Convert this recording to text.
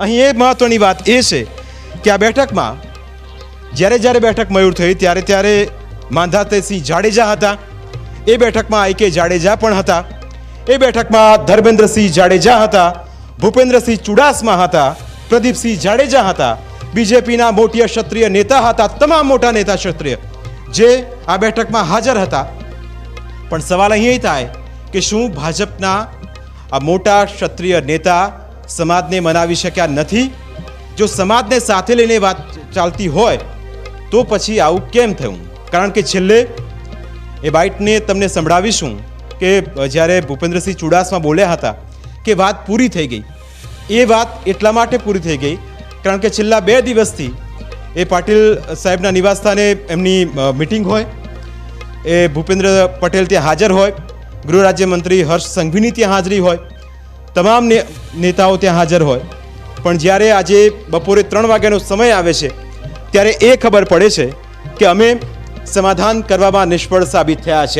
અહીં એ મહત્વની વાત એ છે કે આ બેઠકમાં જ્યારે જ્યારે બેઠક મયુર થઈ ત્યારે ત્યારે માંધાતેસિંહ જાડેજા હતા. એ બેઠકમાં આઈ કે જાડેજા પણ હતા. એ બેઠકમાં ધર્મેન્દ્રસિંહ જાડેજા હતા. ભૂપેન્દ્રસિંહ ચુડાસમા હતા. પ્રદીપસિંહ જાડેજા હતા. બીજેપીના મોટી ક્ષત્રિય નેતા હતા. તમામ મોટા નેતા ક્ષત્રિય જે આ બેઠકમાં હાજર હતા. પણ સવાલ અહીં થાય કે શું ભાજપના આ મોટા ક્ષત્રિય નેતા સમાજને મનાવી શક્યા નથી? જો સમાજને સાથે લઈને વાત ચાલતી હોય, તો પછી આવું કેમ થયું? કારણ કે છેલ્લે એ બાઇટને તમને સંભળાવીશું કે જ્યારે ભૂપેન્દ્રસિંહ ચુડાસમા બોલ્યા હતા કે વાત પૂરી થઈ ગઈ. એ વાત એટલા માટે પૂરી થઈ ગઈ કારણ કે છેલ્લા બે દિવસથી એ પાટીલ સાહેબના નિવાસસ્થાને એમની મિટિંગ હોય, એ ભૂપેન્દ્ર પટેલ ત્યાં હાજર હોય, ગૃહ રાજ્યમંત્રી હર્ષ સંઘવીની ત્યાં હાજરી હોય તમામ નેતાઓ ત્યાં હાજર હોય. પણ જ્યારે આજે બપોરે ત્રણ વાગ્યાનો સમય આવે છે, ત્યારે એ ખબર પડે છે કે અમે સમાધાન કરવામાં નિષ્ફળ સાબિત થયા છે.